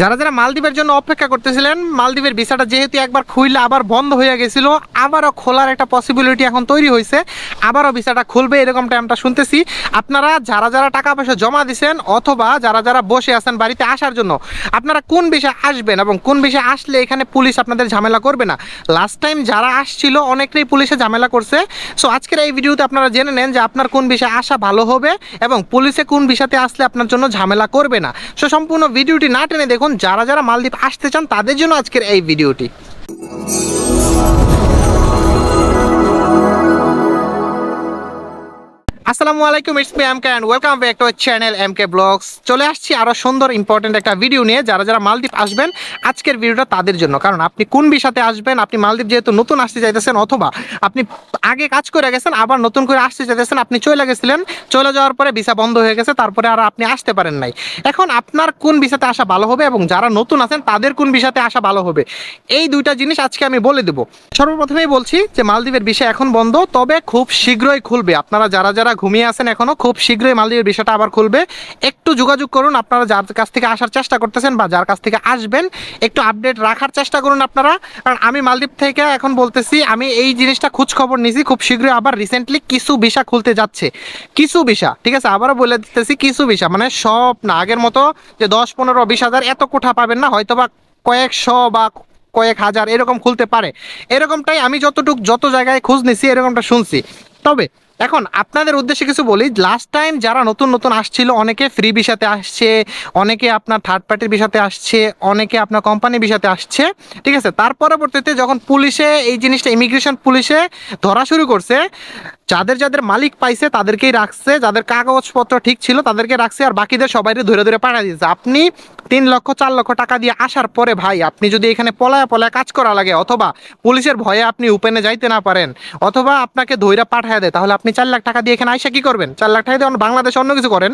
যারা যারা মালদ্বীপের জন্য অপেক্ষা করতেছিলেন, মালদ্বীপের ভিসাটা যেহেতু একবার খুললে আবার বন্ধ হয়ে গেছিল, আবারও খোলার একটা পসিবিলিটি এখন তৈরি হয়েছে আবারও ভিসাটা খুলবে এরকম টাইমটা শুনতেছি। আপনারা যারা যারা টাকা পয়সা জমা দিছেন অথবা যারা যারা বসে আছেন বাড়িতে আসার জন্য, আপনারা কোন বিষয়ে আসবেন এবং কোন বিষয়ে আসলে এখানে পুলিশ আপনাদের ঝামেলা করবে না? লাস্ট টাইম যারা আসছিল অনেকেই পুলিশে ঝামেলা করছে। সো আজকের এই ভিডিওতে আপনারা জেনে নেন যে আপনার কোন বিষয়ে আসা ভালো হবে এবং পুলিশে কোন বিষয়তে আসলে আপনার জন্য ঝামেলা করবে না। সো সম্পূর্ণ ভিডিওটি না টেনে দেখুন। যারা যারা মালদ্বীপ আসতে চান তাদের জন্য আজকের এই ভিডিওটি। আসসালামু আলাইকুম it's me MK and welcome back to channel MK vlogs চলে আসছি আরও সুন্দর ইম্পর্টেন্ট একটা ভিডিও নিয়ে। যারা যারা মালদ্বীপ আসবেন, আজকের ভিডিওটা তাদের জন্য। কারণ আপনি কোন বিষয়তে আসবেন, আপনি মালদ্বীপ যেহেতু নতুন আসতে চাইতেছেন, অথবা আপনি আগে কাজ করে গেছেন, আবার নতুন করে আসতে চাইতেছেন, আপনি চলে গেছিলেন, চলে যাওয়ার পরে ভিসা বন্ধ হয়ে গেছে, তারপরে আর আপনি আসতে পারেন নাই। এখন আপনার কোন ভিসাতে আসা ভালো হবে এবং যারা নতুন আছেন, তাদের কোন ভিসাতে আসা ভালো হবে? এই দুইটা জিনিস আজকে আমি বলে দেবো। সর্বপ্রথমেই বলছি যে, মালদ্বীপের বিষয় এখন বন্ধ, তবে খুব শীঘ্রই খুলবে। আপনারা যারা যারা ঘুমিয়ে আছেন এখনও খুব শীঘ্রই মালদ্বীপের বিষয়টা আবার খুলবে। একটু যোগাযোগ করুন, আপনারা যার কাছ থেকে আসার চেষ্টা করতেছেন বা যার কাছ থেকে আসবেন, একটু আপডেট রাখার চেষ্টা করুন আপনারা। কারণ আমি মালদ্বীপ থেকে এখন বলতেছি, আমি এই জিনিসটা খোঁজ খবর নিয়েছি খুব শীঘ্রই আবার রিসেন্টলি কিছু ভিসা খুলতে যাচ্ছে। কিছু ভিসা, ঠিক আছে? আবারও বলে দিতেছি, কিছু ভিসা মানে সব না, আগের মতো যে দশ, পনেরো, বিশ হাজার এত কোঠা পাবেন না হয়তো বা কয়েকশো বা কয়েক হাজার এরকম খুলতে পারে। এরকমটাই আমি যতটুক, যত জায়গায় খোঁজ নিছি, এরকমটা শুনছি। তবে এখন আপনাদের উদ্দেশ্যে কিছু বলি লাস্ট টাইম যারা নতুন নতুন আসছিল, অনেকে ফ্রি বিষাতে আসছে, অনেকে আপনার থার্ড পার্টির বিষাতে আসছে, অনেকে আপনার কোম্পানি বিষাতে আসছে, ঠিক আছে? তার পরবর্তীতে যখন পুলিশে, এই জিনিসটা ইমিগ্রেশন পুলিশে ধরা শুরু করছে, যাদের যাদের মালিক পাইছে তাদেরকেই রাখছে, যাদের কাগজপত্র ঠিক ছিল তাদেরকে রাখছে আর বাকিদের সবাই ধরে ধরে পাঠিয়ে দিয়েছে। আপনি তিন লক্ষ, চার লক্ষ টাকা দিয়ে আসার পরে ভাই, আপনি যদি এখানে পলায়া পলায়া কাজ করা লাগে, অথবা পুলিশের ভয়ে আপনি উপেনে যাইতে না পারেন, অথবা আপনাকে ধৈরা পাঠায় দেয়, তাহলে আপনি চার লাখ টাকা দিয়ে এখানে আইসা কী করবেন? চার লাখ টাকা দিয়ে বাংলাদেশে অন্য কিছু করেন?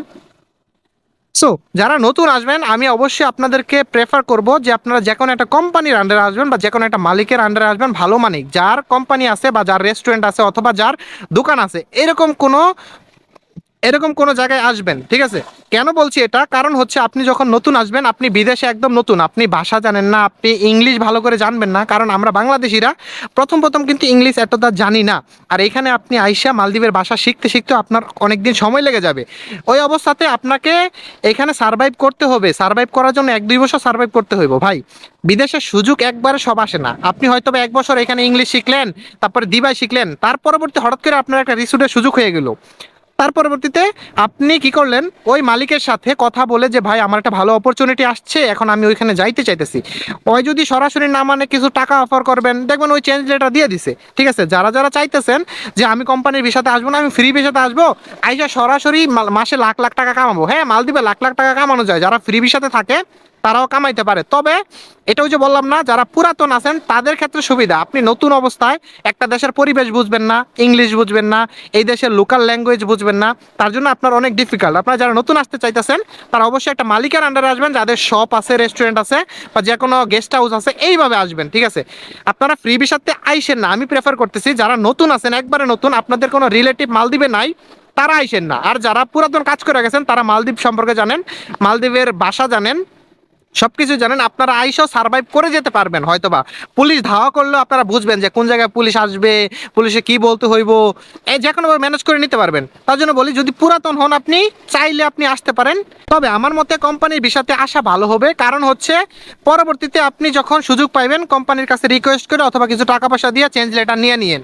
সো যারা নতুন আসবেন, আমি অবশ্যই আপনাদেরকে প্রেফার করব যে আপনারা যে কোনো একটা কোম্পানির আন্ডারে আসবেন বা যে কোনো একটা মালিকের আন্ডারে আসবেন, ভালো মানিক যার কোম্পানি আছে বা যার রেস্টুরেন্ট আছে অথবা যার দোকান আছে, এরকম কোনো এরকম কোনো জায়গায় আসবেন, ঠিক আছে? কেন বলছি এটা? কারণ হচ্ছে আপনি যখন নতুন আসবেন, আপনি বিদেশে একদম নতুন। আপনি ভাষা জানেন না, আপনি ইংলিশ ভালো করে জানবেন না, কারণ আমরা বাংলাদেশিরা প্রথম প্রথম কিন্তু ইংলিশ এতটা জানি না। আর এখানে আপনি আইসা মালদ্বীপের ভাষা শিখতে শিখতে আপনার অনেক দিন সময় লেগে যাবে। ওই অবস্থাতে আপনাকে এখানে সার্ভাইভ করতে হবে। সার্ভাইভ করার জন্য এক দুই বছর সার্ভাইভ করতে হইব, ভাই। বিদেশের সুযোগ একবারে সব আসে না। আপনি হয়তো এক বছর এখানে ইংলিশ শিখলেন, তারপরে দিবাই শিখলেন, তার পরবর্তী হঠাৎ করে আপনার একটা রিসুটের সুযোগ হয়ে গেল। তার পরবর্তীতে আপনি কি করলেন? ওই মালিকের সাথে কথা বলে যে, ভাই, আমার একটা ভালো অপরচুনিটি আসছে, এখন আমি ওইখানে যাইতে চাইতেছি। ওই যদি সরাসরি না মানে কিছু টাকা অফার করবেন, দেখবেন ওই চেঞ্জ লেটার দিয়ে দিছে। ঠিক আছে? যারা যারা চাইতেছেন যে, আমি কোম্পানির বিষয়তে আসব না, আমি ফ্রি বিষয়তে আসব, আইসা সরাসরি মাসে লাখ লাখ টাকা কামাবো। হ্যাঁ মালদ্বীপে লাখ লাখ টাকা কামানো যায়। যারা ফ্রি বিষয়তে থাকে তারাও কামাইতে পারে। তবে এটাও যে বললাম না, যারা পুরাতন আছেন, তাদের ক্ষেত্রে সুবিধা। আপনি নতুন অবস্থায় একটা দেশের পরিবেশ বুঝবেন না, ইংলিশ বুঝবেন না, এই দেশের লোকাল ল্যাঙ্গুয়েজ বুঝবেন না, তার জন্য আপনার অনেক ডিফিকাল্ট আপনারা যারা নতুন আসতে চাইতেছেন, তারা অবশ্যই একটা মালিকের আন্ডারে আসবেন, যাদের শপ আছে রেস্টুরেন্ট আছে, বা যে কোনো গেস্ট হাউস আছে, এইভাবে আসবেন, ঠিক আছে? আপনারা ফ্রি বিষাতে আইসেন না। আমি প্রেফার করতেছি, যারা নতুন আছেন, একবারে নতুন, আপনাদের কোনো রিলেটিভ মালদ্বীপে নাই, তারা আইসেন না। আর যারা পুরাতন কাজ করে গেছেন, তারা মালদ্বীপ সম্পর্কে জানেন, মালদ্বীপের ভাষা জানেন সব কিছু জানেন, আপনারা আইসও সার্ভাইভ করে যেতে পারবেন, হয়তোবা। পুলিশ ধাওয়া করলেও আপনারা বুঝবেন যে কোন জায়গায় পুলিশ আসবে, পুলিশে কি বলতে হইব, এই যে কোনোভাবে ম্যানেজ করে নিতে পারবেন। তার জন্য বলি, যদি পুরাতন হন আপনি, চাইলে আপনি আসতে পারেন। তবে আমার মতে কোম্পানির বিষয়তে আসা ভালো হবে, কারণ হচ্ছে পরবর্তীতে আপনি যখন সুযোগ পাইবেন, কোম্পানির কাছে রিকোয়েস্ট করে অথবা কিছু টাকা পয়সা দিয়ে চেঞ্জ লেটার নিয়ে নিয়েন।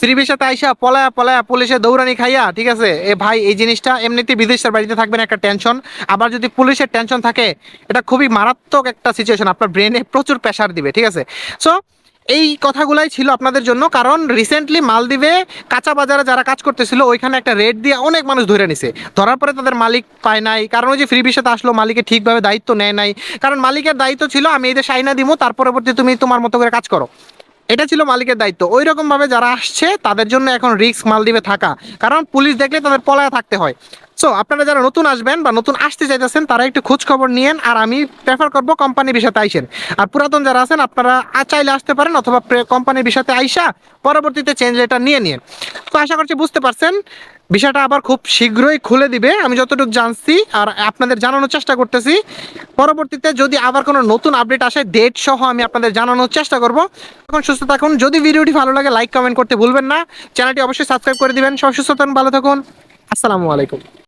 শ্রীবির সাথে আইসা পলায়া পলায়া পুলিশে দৌড়ানি খাইয়া, ঠিক আছে? এ ভাই, এই জিনিসটা এমনিতে বিদেশের বাড়িতে থাকবেন একটা টেনশন আবার যদি পুলিশের টেনশন থাকে, এটা খুবই মারাত্মক একটা সিচুয়েশন আপনার ব্রেনে প্রচুর প্রেশার দিবে, ঠিক আছে? সো এই কথাগুলাই ছিল আপনাদের জন্য, কারণ রিসেন্টলি মালদ্বীপে কাঁচা বাজারে যারা কাজ করতেছিল, ওইখানে একটা রেট দিয়ে অনেক মানুষ ধরে নিছে। ধরার পরে তাদের মালিক পায় নাই, কারণ ওই যে ফ্রি বিষয়তে আসলো মালিকের ঠিকভাবে দায়িত্ব নেয় নাই। কারণ মালিকের দায়িত্ব ছিল, আমি এই সাইনা দিব তার পরবর্তী তুমি তোমার মতো করে কাজ করো। এটা ছিল মালিকের দায়িত্ব। ওই রকম ভাবে যারা আসছে, তাদের জন্য এখন রিস্ক মালদ্বীপে থাকা। কারণ পুলিশ দেখলে তাদের পলায় থাকতে হয়। সো আপনারা যারা নতুন আসবেন বা নতুন আসতে চাইতেছেন, তারা একটু খোঁজ খবর নিয়েন আর আমি প্রেফার করব কোম্পানির বিষয়তে আইসেন। আর পুরাতন যারা আছেন, আপনারা চাইলে আসতে পারেন অথবা কোম্পানির বিষয়তে আইসা পরবর্তীতে চেঞ্জ লেটার নিয়ে নিন তো আশা করছি বুঝতে পারছেন। বিষয়টা আবার খুব শীঘ্রই খুলে দিবে। আমি যতটুকু জানছি আর আপনাদের জানানোর চেষ্টা করতেছি। পরবর্তীতে যদি আবার কোনো নতুন আপডেট আসে ডেট সহ আমি আপনাদের জানানোর চেষ্টা করব। এখন সুস্থ থাকুন। যদি ভিডিওটি ভালো লাগে লাইক কমেন্ট করতে ভুলবেন না। চ্যানেলটি অবশ্যই সাবস্ক্রাইব করে দিবেন। সব সুস্থ থাকুন, ভালো থাকুন। আসসালামু আলাইকুম।